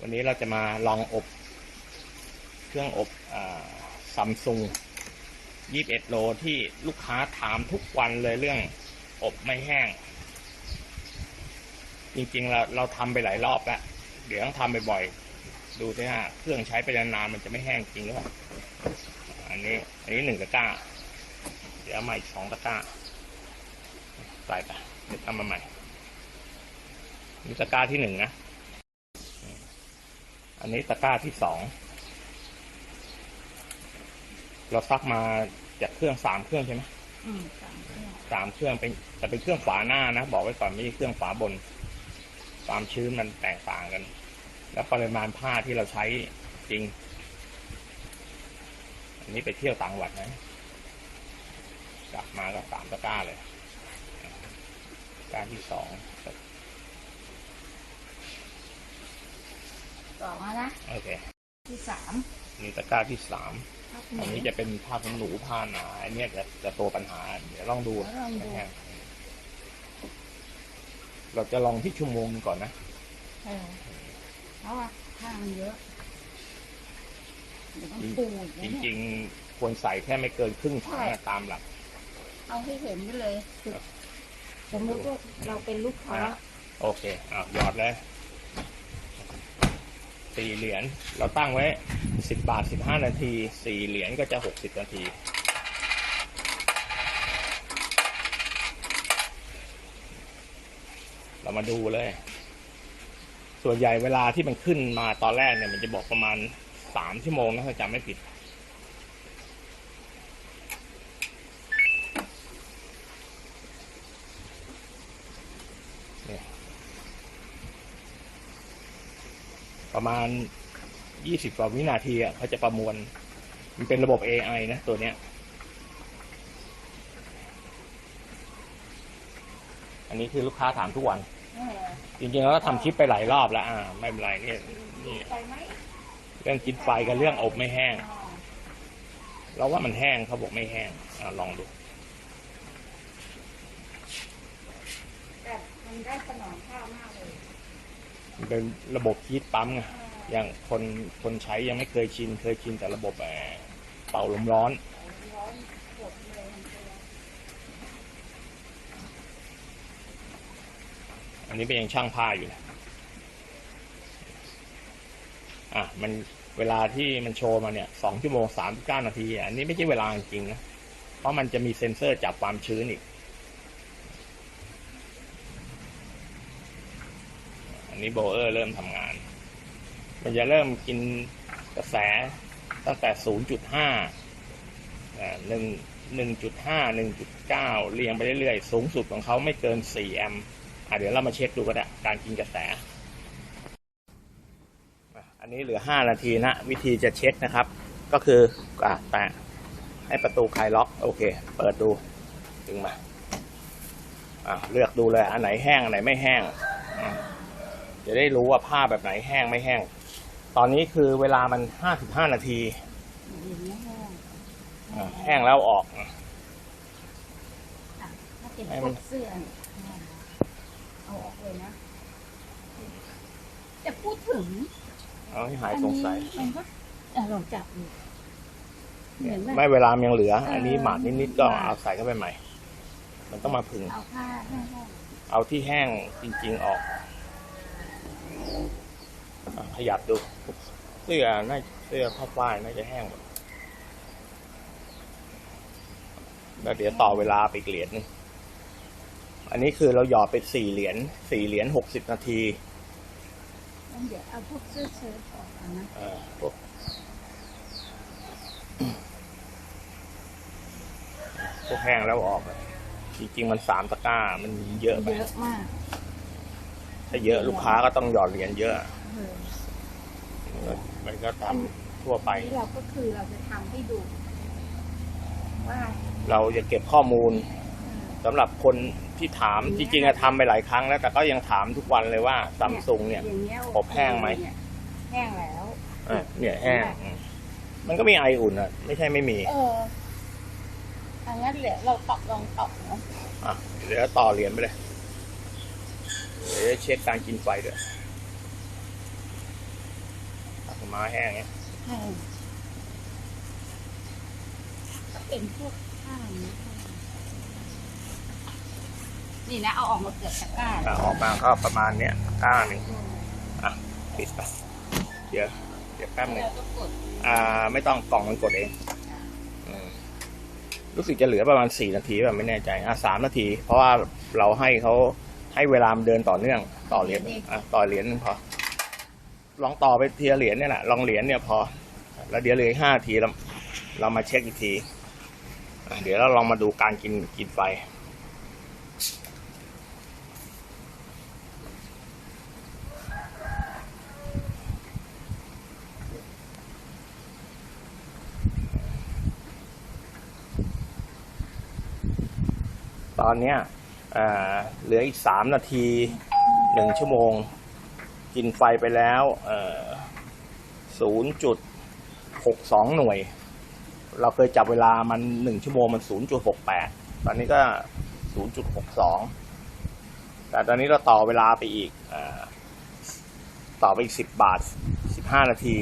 วันนี้เราจะมาลองอบ เครื่องอบซัมซุง21 โลที่ลูกค้าถามทุกวันเลยเรื่องอบไม่แห้ง จริงๆเราเราทำไปหลายรอบแล้ว เดี๋ยวต้องทำบ่อยๆ ดูสิฮะเครื่องใช้ไปนานๆมันจะไม่แห้งจริงหรือเปล่า อันนี้อันนี้หนึ่งตะกร้า เดี๋ยวมาอีกสองตะกร้าใส่ไปเดี๋ยวทำมาใหม่นี่ตะกร้าที่หนึ่งนะ อันนี้ตะกร้าที่สอง เราซักมาจากเครื่องสามเครื่องใช่ไหมอืมสามเครื่องสามเครื่องเป็นแต่เป็นเครื่องฝาหน้านะ บอกไว้ก่อนไม่ใช่เครื่องฝาบน ความชื้นมันแตกต่างกัน แล้วปริมาณผ้าที่เราใช้จริง อันนี้ไปเที่ยวต่างจังหวัดนะกลับมาก็สามตะกร้าเลยตะกร้าที่สอง สองแล้วนะโอเคที่สามนี่ตะกร้าที่สามครับอันนี้จะเป็นผ้าขนหนูผ้าหนาอันเนี้ยจะจะตัวปัญหา เดี๋ยวลองดูแล้วลองดูนะฮะเราจะลองที่ชั่วโมงหนึ่งก่อนนะเออเพราะว่าผ้ามันเยอะเดี๋ยวต้องปูอีกจนะเนี่ยริงๆควรใส่แค่ไม่เกินครึ่งถังอะตามหลัก เอาให้เห็นไปเลยคือสมมติว่าเราเป็นลูกค้าอะโอเคอะหยอดเลย สี่เหรียญเราตั้งไว้สิบบาทสิบห้านาทีสี่เหรียญก็จะหกสิบนาที เรามาดูเลย ส่วนใหญ่เวลาที่มันขึ้นมาตอนแรกเนี่ยมันจะบอกประมาณสามชั่วโมงนะถ้าจำไม่ผิด ประมาณยี่สิบกว่าวินาทีอะเขาจะประมวล มันเป็นระบบ AI นะ ตัวเนี้ย อันนี้คือลูกค้าถามทุกวันเออจริงๆแล้วก็ทำคลิปไปหลายรอบแล้ว อ่า ไม่เป็นไรนี่นี่ไปไหมเรื่องกินไฟกับเรื่องอบไม่แห้งอ๋อเราว่ามันแห้งเขาบอกไม่แห้งอ่าลองดูแต่มันได้สนองข้าวมากเลย มัน เป็นระบบฮีทปั๊มไงอย่างคนคนใช้ยังไม่เคยชิน เคยชินแต่ระบบเป่าลมร้อน อันนี้เป็นยังช่างผ้าอยู่นะอะมันเวลาที่มันโชว์มาเนี่ยสองชั่วโมงสามเก้านาที อันนี้ไม่ใช่เวลาจริงนะ เพราะมันจะมีเซ็นเซอร์จับความชื้นอีก นี้โบเออร์เริ่มทำงาน มันจะเริ่มกินกระแสตั้งแต่ศูนย์จุดห้าหนึ่งหนึ่งจุดห้าหนึ่งจุดเก้าเรียงไปเรื่อยๆ สูงสุดของเขาไม่เกินสี่แอมป์อะเดี๋ยวเรามาเช็คดูก็ได้การกินกระแส อันนี้เหลือห้านาทีนะ วิธีจะเช็คนะครับ ก็คืออะแตะให้ประตูคลายล็อก โอเค เปิดดูดึงมาอะเลือกดูเลย อันไหนแห้ง อันไหนไม่แห้งอะ จะได้รู้ว่าผ้าแบบไหนแห้งไม่แห้ง ตอนนี้คือเวลามันห้าสิบห้านาทีอย่างนี้ยแห้งอะแห้งแล้วออกอะอะถ้าเป็นให้พมัวนกเสื้อเนี่ยเอาออกเลยนะแต่พูดถึงเอาให้หายสงสัย อันนี้มันก็อะลองจับดูเหมือนแบบ ไม่เวลามันยังเหลือ อันนี้เออหมาดนิดๆก็หมาด เอาใส่เข้าไปใหม่ มันต้องมาผึ่งเอาผ้าแห้งเอาที่แห้งจริง ๆ ออกอะ ขยับดู เสื้อน่าเสื้อผ้าฝ้ายน่าจะแห้งหมดแล้วเดี๋ยวต่อเวลาไปอีกเหรียญหนึงอันนี้คือเราหยอดไปสี่เหรียญสี่เหรียญหกสิบนาทีๆแล้วเดี๋ยวเอาพวกเสื้อเชิ้ตออกเอานะเอ่อพวกพวกแห้งแล้วออกอะจริงๆมันสามตะกร้า มันเยอะไปเยอะมาก ถ้าเยอะลูกค้าก็ต้องหยอดเหรียญเยอะเออ มันก็ทำทั่วไปอันนี้เราก็คือเราจะทำให้ดู ว่าเราจะเก็บข้อมูลเออสำหรับคนที่ถามจริงๆอะทำไปหลายครั้งแล้ว แต่ก็ยังถามทุกวันเลยว่าซัมซุงเนี่ยอย่างเงี้ยอบแห้งไหม เนี่ยแห้งแล้วเออเนี่ยแห้งอืมมันก็มีไออุ่นอะไม่ใช่ไม่มี เอออันนั้นเดี๋ยวเราตอบลองตอบเนาะ อะ เดี๋ยวต่อเหรียญไปเลย เดี๋ยวจะเช็คการกินไฟด้วย ไม้แห้งเนี่ยใช่ก็เป็นพวกข้าวนี้นี่นะเอาออกมาเกือบตะกร้าอะออกมาก็ประมาณเนี้ยก้าหนึ่งอะปิดไปเดี๋ยวเดี๋ยวแป๊บหนึงเราก็กดอ่า ไม่ต้องกล่องมันกดเองอืมรู้สึกจะเหลือประมาณสี่นาทีแบบไม่แน่ใจอะสามนาที เพราะว่าเราให้เขาให้เวลามันเดินต่อเนื่อง ต่อเหรียญอะต่อเหรียญพอ ลองต่อไปเทีละเหรียญเนี่ยแหละลองเหรียญเนี่ยพอ แล้วเดี๋ยวเหลือห้าทีเราเรามาเช็คอีกทีเดี๋ยวเราลองมาดูการกินกินไฟตอนเนี้ยเออเหลืออีกสามนาทีหนึ่งชั่วโมง กินไฟไปแล้วศูนย์จุดหกสองหน่วย เราเคยจับเวลามันหนึ่งชั่วโมงมันศูนย์จุดหกแปดตอนนี้ก็ศูนย์จุดหกสองแต่ตอนนี้เราต่อเวลาไปอีกอต่อไปอีกสิบบาทสิบห้านาที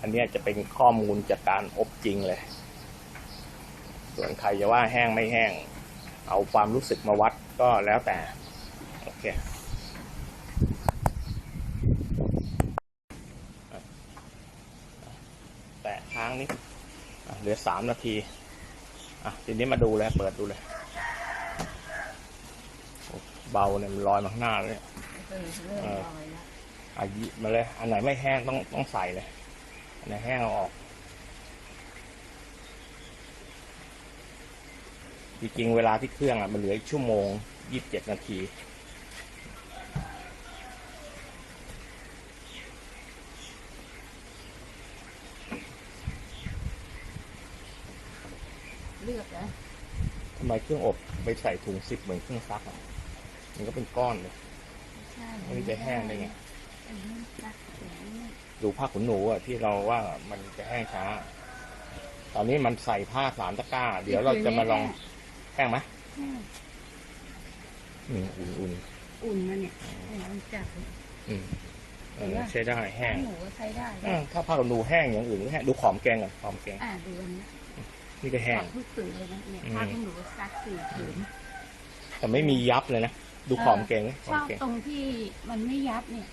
อันนี้จะเป็นข้อมูลจากการอบจริงเลย ส่วนใครจะว่าแห้งไม่แห้ง เอาความรู้สึกมาวัดก็แล้วแต่ โอเคอะแตะค้างนิดอะเหลือสามนาทีอะทีนี้มาดูแล้วเปิดดูเลยโอ้เบาเนี่ยมันลอยมาข้างหน้าเลยเนี่ยเออเริ่มเอาไว้แล้วอะหยิบมาเลย อันไหนไม่แห้งต้องต้องใส่เลย อันไหนแห้งเอาออก จริงๆเวลาที่เครื่องอะมันเหลืออีกชั่วโมงยี่สิบเจ็ดนาทีเลือกนะทำไมเครื่องอบไปใส่ถุงซิปเหมือนเครื่องซักอะมันก็เป็นก้อนเลยใช่ไม่รู้จะแห้งได้ไงอันนี้ซักอย่างนี้ดูผ้าขนหนูอะที่เราว่ามันจะแห้งช้า ตอนนี้มันใส่ผ้าสามตะกร้า เดี๋ยวเราจะมาลอง แห้งไหมแห้งอืมอุ่นอุ่นมาเนี่ยเนี่ยมันจับๆอืมเออใช้ได้แห้งหนูก็ใช้ได้อ่าถ้าผ้าขนหนูแห้งอย่างอื่นก็แห้งดูขอมแกงก่อนขอมแกงอ่าดูอันนี้นี่ก็แห้งขอบผู้สื่อเลยนะเนี่ยอืมผ้าที่หนูซักสี่ผืนแต่ไม่มียับเลยนะดูขอมแกงไหมขชอมอบแกงตรงที่มันไม่ยับเนี่ย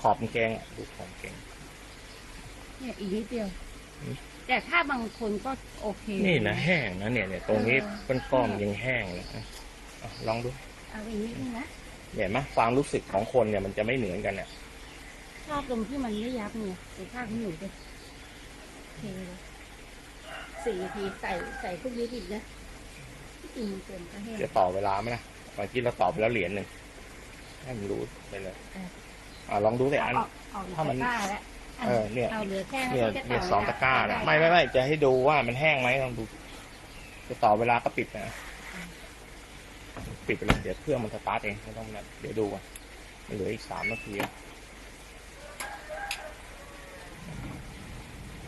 ขอบแกงอะดูขอมแกงเนี่ยอีกนิดเดียวอืม แต่ถ้าบางคนก็โอเคนี่นะแห้งนะเนี่ยเนี่ยตรงนี้เออเป็นก้อนๆยังแห้งเลยอะอะลองดูเอาอีกนิดนึงนะเห็นไหมความรู้สึกของคนเนี่ยมันจะไม่เหมือนกันเนี่ยชอบตรงที่มันไม่ยับเนี่ยดูผ้าที่หนูดิโอเคเลยสี่นาทีใส่ใส่พวกนี้อีกนะที่จริงมันเกินก็แห้งจะต่อเวลาไหมนะเมื่อกี้เราต่อไปแล้วเหรียญหนึ่งให้มันรู้ไปเลยเอออ่าลองดูสิอันเอาเอาอีกถ้ามัน ตะกร้าแล้วะเออเนี่ย เอาเหลือแค่เนี่ยจะเนี่ยต่สองตะกร้าได้นะไม่ไม่ไม่จะให้ดูว่ามันแห้งไหมลองดู จะต่อเวลาก็ปิดนะปิดไปเลยเดี๋ยวเครื่องมันสตาร์ทเองไม่ต้องนะเดี๋ยวดูก่อนมันเหลืออีกสามนาทีอะ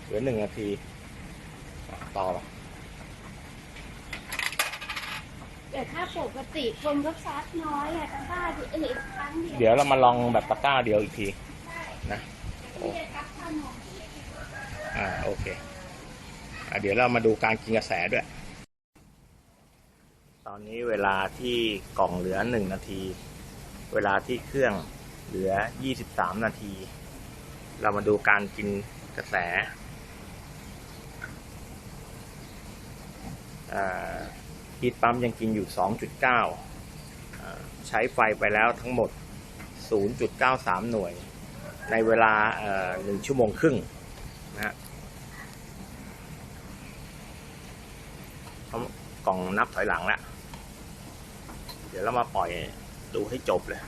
เหลือหนึ่งนาทีอะต่อไปแต่ถ้าปกติคนก็ซักน้อยอะตะกร้าที่เอ้ยครั้งเดียวเดี๋ยวเรามาลองแบบตะกร้าเดียวอีกที นะไม่ได้ซักขนม อ่าโอเคอเดี๋ยวเรามาดูการกินกระแสด้วย ตอนนี้เวลาที่กล่องเหลือหนึ่งนาที เวลาที่เครื่องเหลือยี่สิบสามนาที เรามาดูการกินกระแสฮีทปั๊มยังกินอยู่สองจุดเก้าใช้ไฟไปแล้วทั้งหมด 0.93 หน่วย ในเวลาหนึ่งชั่วโมงครึ่งนะฮะเขากล่องนับถอยหลังแล้ว เดี๋ยวเรามาปล่อยดูให้จบเลย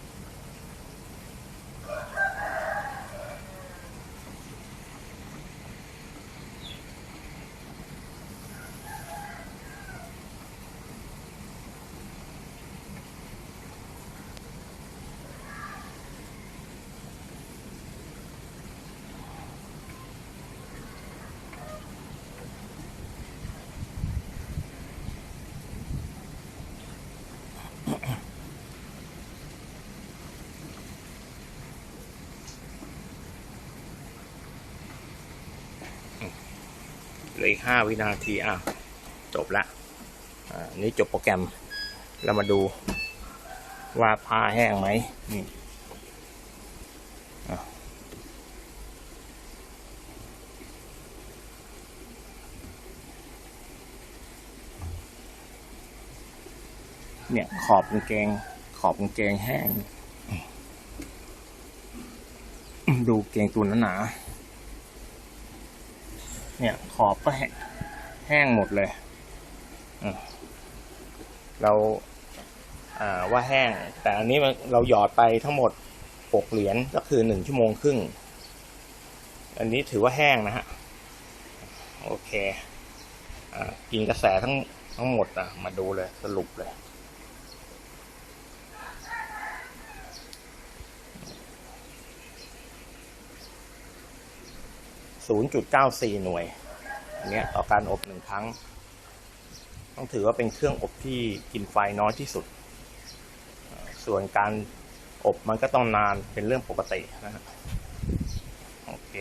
ลืออีกห้าวินาทีอะจบละอ่านี่จบโปรแกรมแล้วมาดูว่าผ้าแห้งไหมนี่เนี่ยขอบกางเกง ขอบกางเกงแห้ง ดูเกงตัวนั้นหนาๆ เนี่ยขอบก็แห้งหมดเลย เราว่าแห้ง แต่อันนี้เราหยอดไปทั้งหมดหกเหรียญก็คือหนึ่งชั่วโมงครึ่ง อันนี้ถือว่าแห้งนะฮะ โอเคอกินกระแสทั้งทั้งหมดอะ มาดูเลยสรุปเลย 0.94 หน่วยอันเนี้ยต่อการอบหนึ่งครั้ง ต้องถือว่าเป็นเครื่องอบที่กินไฟน้อยที่สุด ส่วนการอบมันก็ต้องนานเป็นเรื่องปกตินะฮะโอเค